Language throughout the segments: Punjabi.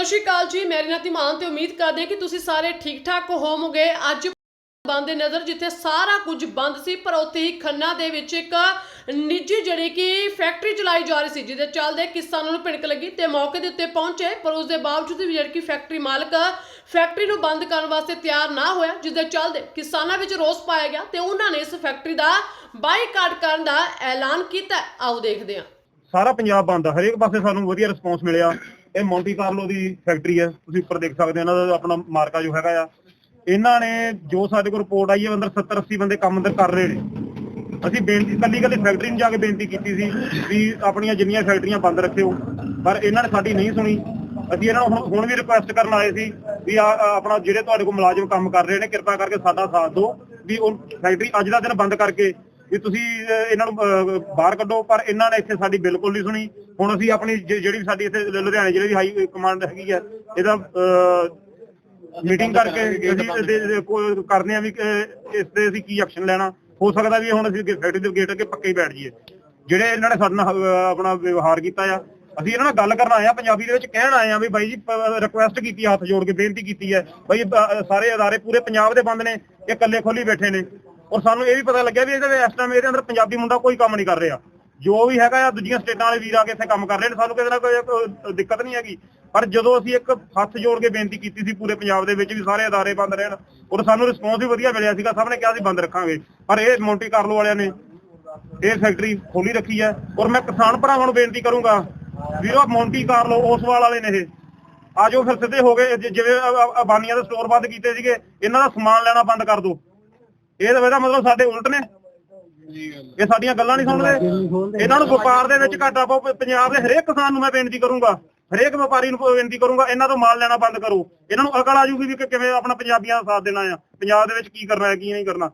ਸਤਿ ਸ਼੍ਰੀ ਅਕਾਲ ਜੀ ਮੇਰੀ ਨਾਂ ਧੀਮਾਨ ਤੇ ਉਮੀਦ ਕਰਦੇ ਹਾਂ ਕਿ ਤੁਸੀਂ ਸਾਰੇ ਠੀਕ ਠਾਕ ਹੋਵੋਗੇ। ਅੱਜ ਬੰਦ ਦੇ ਨਜ਼ਰ ਜਿੱਥੇ ਸਾਰਾ ਕੁਝ ਬੰਦ ਸੀ, ਪਰ ਉੱਥੇ ਹੀ ਖੰਨਾ ਦੇ ਵਿੱਚ ਇੱਕ ਨਿੱਜੀ ਜਿਹੜੀ ਕਿ ਫੈਕਟਰੀ ਚਲਾਈ ਜਾ ਰਹੀ ਸੀ, ਜਿਹਦੇ ਚੱਲਦੇ ਕਿਸਾਨਾਂ ਨੂੰ ਭਿਣਕ ਲੱਗੀ ਤੇ ਮੌਕੇ ਦੇ ਉੱਤੇ ਪਹੁੰਚੇ, ਪਰ ਉਸ ਦੇ ਬਾਵਜੂਦ ਵੀ ਜਿਹੜੀ ਕਿ ਫੈਕਟਰੀ ਮਾਲਕ ਫੈਕਟਰੀ ਨੂੰ ਬੰਦ ਕਰਨ ਵਾਸਤੇ ਤਿਆਰ ਨਾ ਹੋਇਆ ਜਿਹਦੇ ਚੱਲਦੇ ਕਿਸਾਨਾਂ ਵਿੱਚ ਰੋਸ ਪਾਇਆ ਗਿਆ ਤੇ ਉਹਨਾਂ ਨੇ ਇਸ ਫੈਕਟਰੀ ਦਾ ਬਾਈਕਾਟ ਕਰਨ ਦਾ ਐਲਾਨ ਕੀਤਾ। ਆਓ ਦੇਖਦੇ ਹਾਂ। ਸਾਰਾ ਪੰਜਾਬ ਬੰਦ ਆ, ਹਰੇਕ ਪਾਸੇ ਸਾਨੂੰ ਵਧੀਆ ਰਿਸਪੌਂਸ ਮਿਲਿਆ। ਇਹ ਮੌਂਟੀ ਕਾਰਲੋ ਦੀ ਫੈਕਟਰੀ ਹੈ ਤੁਸੀਂ ਉੱਪਰ ਦੇਖ ਸਕਦੇ ਹੋ, ਇਹਨਾਂ ਦਾ ਆਪਣਾ ਮਾਰਕਾ ਜੋ ਹੈਗਾ ਆ। ਇਹਨਾਂ ਨੇ ਜੋ ਸਾਡੇ ਕੋਲ ਰਿਪੋਰਟ ਆਈ ਹੈ, ਅੰਦਰ 70 80 ਬੰਦੇ ਕੰਮ ਅੰਦਰ ਕਰ ਰਹੇ ਨੇ। ਅਸੀਂ ਬੇਨਤੀ ਕੱਲੀ ਕੱਲੀ ਫੈਕਟਰੀ ਨੂੰ ਜਾ ਕੇ ਬੇਨਤੀ ਕੀਤੀ ਸੀ ਵੀ ਆਪਣੀਆਂ ਜਿੰਨੀਆਂ ਫੈਕਟਰੀਆਂ ਬੰਦ ਰੱਖਿਓ। ਪਰ ਇਹਨਾਂ ਨੇ ਸਾਡੀ ਨਹੀਂ ਸੁਣੀ। ਅਸੀਂ ਇਹਨਾਂ ਨੂੰ ਹੁਣ- ਵੀ ਰਿਕੁਐਸਟ ਕਰਨ ਆਏ ਸੀ ਵੀ ਆ ਆਪਣਾ ਜਿਹੜੇ ਤੁਹਾਡੇ ਕੋਲ ਮੁਲਾਜ਼ਮ ਕੰਮ ਕਰ ਰਹੇ ਨੇ, ਕਿਰਪਾ ਕਰਕੇ ਸਾਡਾ ਸਾਥ ਦਿਓ ਵੀ ਉਹ ਫੈਕਟਰੀ ਅੱਜ ਦਾ ਦਿਨ ਬੰਦ ਕਰਕੇ ਵੀ ਤੁਸੀਂ ਇਹਨਾਂ ਨੂੰ ਅਹ, ਬਾਹਰ ਕੱਢੋ ਪਰ ਇਹਨਾਂ ਨੇ ਇੱਥੇ ਸਾਡੀ ਬਿਲਕੁਲ ਨਹੀਂ ਸੁਣੀ। ਹੁਣ ਅਸੀਂ ਆਪਣੀ ਜਿਹੜੀ ਸਾਡੀ ਇੱਥੇ ਲੁਧਿਆਣੇ ਜ਼ਿਲ੍ਹੇ ਦੀ ਹਾਈ ਕਮਾਂਡ ਹੈਗੀ ਆ ਇਹਦਾ ਮੀਟਿੰਗ ਕਰਕੇ ਅਸੀਂ ਇਹਦੇ- ਆ ਵੀ ਇਸ ਤੇ ਅਸੀਂ ਕੀ ਐਕਸ਼ਨ ਲੈਣਾ। ਹੋ ਸਕਦਾ ਵੀ ਹੁਣ ਅਸੀਂ ਫੈਕਟਰੀ ਦੇ ਗੇਟ ਅੱਗੇ ਪੱਕੇ ਹੀ ਬੈਠ ਜਾਈਏ। ਜਿਹੜੇ ਇਹਨਾਂ ਨੇ ਸਾਡੇ ਨਾਲ ਆਪਣਾ ਵਿਵਹਾਰ ਕੀਤਾ ਆ ਅਸੀਂ ਇਹਨਾਂ ਨਾਲ ਗੱਲ ਕਰਨ ਆਏ ਆ ਪੰਜਾਬੀ ਦੇ ਵਿੱਚ ਕਹਿਣ ਆਏ ਆ ਵੀ ਬਾਈ ਜੀ ਰਿਕੁਐਸਟ ਕੀਤੀ ਹੱਥ ਜੋੜ ਕੇ ਬੇਨਤੀ ਕੀਤੀ ਹੈ। ਬਾਈ ਸਾਰੇ ਅਦਾਰੇ ਪੂਰੇ ਪੰਜਾਬ ਦੇ ਬੰਦ ਨੇ ਇਹ ਇਕੱਲੇ ਖੋਲੀ ਬੈਠੇ ਨੇ। ਔਰ ਸਾਨੂੰ ਇਹ ਵੀ ਪਤਾ ਲੱਗਿਆ ਵੀ ਇਹਦੇ ਵਿੱਚ ਇਸ ਟਾਈਮ ਇਹਦੇ ਅੰਦਰ ਪੰਜਾਬੀ ਮੁੰਡਾ ਕੋਈ ਕੰਮ ਨਹੀਂ ਕਰ ਰਿਹਾ। ਜੋ ਵੀ ਹੈਗਾ ਆ, ਦੂਜੀਆਂ ਸਟੇਟਾਂ ਵਾਲੇ ਵੀਰ ਆ ਕੇ ਇੱਥੇ ਕੰਮ ਕਰ ਰਹੇ ਨੇ, ਸਾਨੂੰ ਕਿਸੇ ਨਾਲ ਕੋਈ ਦਿੱਕਤ ਨਹੀਂ ਹੈਗੀ। ਪਰ ਜਦੋਂ ਅਸੀਂ ਇੱਕ ਹੱਥ ਜੋੜ ਕੇ ਬੇਨਤੀ ਕੀਤੀ ਸੀ ਪੂਰੇ ਪੰਜਾਬ ਦੇ ਵਿੱਚ ਵੀ ਸਾਰੇ ਅਦਾਰੇ ਬੰਦ ਰਹਿਣ ਔਰ ਸਾਨੂੰ ਰਿਸਪੌਂਸ ਵੀ ਵਧੀਆ ਮਿਲਿਆ ਸੀਗਾ, ਸਭ ਨੇ ਕਿਹਾ ਸੀ ਬੰਦ ਰੱਖਾਂਗੇ। ਪਰ ਇਹ ਮੌਂਟੀ ਕਾਰਲੋ ਵਾਲਿਆਂ ਨੇ ਇਹ ਫੈਕਟਰੀ ਖੋਲੀ ਰੱਖੀ ਹੈ। ਔਰ ਮੈਂ ਕਿਸਾਨ ਭਰਾਵਾਂ ਨੂੰ ਬੇਨਤੀ ਕਰੂੰਗਾ, ਵੀਰੋ ਮੌਂਟੀ ਕਾਰਲੋ ਓਸਵਾਲ ਵਾਲੇ ਨੇ ਇਹ। ਆਜੋ ਫਿਰ ਸਿੱਧੇ ਹੋ ਗਏ ਜਿਵੇਂ ਅਬਾਨੀਆਂ ਦੇ ਸਟੋਰ ਬੰਦ ਕੀਤੇ ਸੀਗੇ, ਇਹਨਾਂ ਦਾ ਸਮਾਨ ਲੈਣਾ ਬੰਦ ਕਰ ਦਿਓ। ਇਹ ਤਾਂ ਇਹਦਾ ਮਤਲਬ ਸਾਡੇ ਉਲਟ ਨੇ। ਇਹ ਸਾਡੀਆਂ ਗੱਲਾਂ ਨਹੀਂ ਸੁਣਦੇ। ਇਹਨਾਂ ਨੂੰ ਵਪਾਰ ਦੇ ਵਿੱਚ ਘਾਟਾ ਪਾਓ। ਪੰਜਾਬ ਦੇ ਹਰੇਕ ਕਿਸਾਨ ਨੂੰ ਮੈਂ ਬੇਨਤੀ ਕਰੂੰਗਾ। ਹਰੇਕ ਵਪਾਰੀ ਨੂੰ ਬੇਨਤੀ ਕਰੂੰਗਾ, ਇਹਨਾਂ ਤੋਂ ਮਾਲ ਲੈਣਾ ਬੰਦ ਕਰੋ। ਇਹਨਾਂ ਨੂੰ ਅਕਲ ਆ ਜੂਗੀ ਵੀ ਕਿ ਕਿਵੇਂ ਆਪਣਾ ਪੰਜਾਬੀਆਂ ਦਾ ਸਾਥ ਦੇਣਾ ਆ। ਪੰਜਾਬ ਦੇ ਵਿੱਚ ਕੀ ਕਰਨਾ ਹੈ, ਕੀ ਨਹੀਂ ਕਰਨਾ।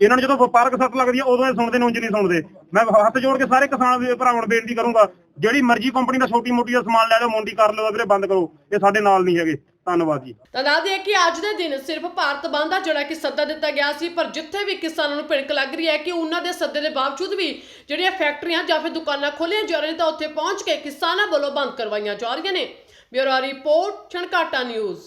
ਇਹਨਾਂ ਨੂੰ ਜਦੋਂ ਵਪਾਰਕ ਸੱਟ ਲੱਗਦੀ ਆ, ਉਦੋਂ ਇਹ ਸੁਣਦੇ ਨੇ, ਉਂਝ ਨਹੀਂ ਸੁਣਦੇ। ਮੈਂ ਹੱਥ ਜੋੜ ਕੇ ਸਾਰੇ ਕਿਸਾਨ ਵੀਰ ਭਰਾਵਾਂ ਨੂੰ ਬੇਨਤੀ ਕਰੂੰਗਾ, ਜਿਹੜੀ ਮਰਜ਼ੀ ਕੰਪਨੀ ਦਾ ਛੋਟੀ ਮੋਟੀ ਦਾ ਸਮਾਨ ਲੈ ਲਓ, ਮੋਂਡੀ ਕਰ ਲਓ ਵੀਰੇ ਬੰਦ ਕਰੋ। ਇਹ ਸਾਡੇ ਨਾਲ ਨਹੀਂ ਹੈਗੇ। ਧੰਨਵਾਦ ਜੀ। ਤਾਂ ਦੱਸ ਦਈਏ ਕਿ ਅੱਜ ਦੇ ਦਿਨ ਸਿਰਫ ਭਾਰਤ ਬੰਦ ਦਾ ਜਿਹੜਾ ਕਿ ਸੱਦਾ ਦਿੱਤਾ ਗਿਆ ਸੀ, ਪਰ ਜਿੱਥੇ ਵੀ ਕਿਸਾਨਾਂ ਨੂੰ ਭਿਣਕ ਲੱਗ ਰਹੀ ਹੈ ਕਿ ਉਹਨਾਂ ਦੇ ਸੱਦੇ ਦੇ ਬਾਵਜੂਦ ਵੀ ਜਿਹੜੀਆਂ ਫੈਕਟਰੀਆਂ ਜਾਂ ਫਿਰ ਦੁਕਾਨਾਂ ਖੋਲ੍ਹੀਆਂ ਜਾ ਰਹੀਆਂ ਤਾਂ ਉੱਥੇ ਪਹੁੰਚ ਕੇ ਕਿਸਾਨਾਂ ਵੱਲੋਂ ਬੰਦ ਕਰਵਾਈਆਂ ਜਾ ਰਹੀਆਂ ਨੇ। Bureau report, Chhankata news.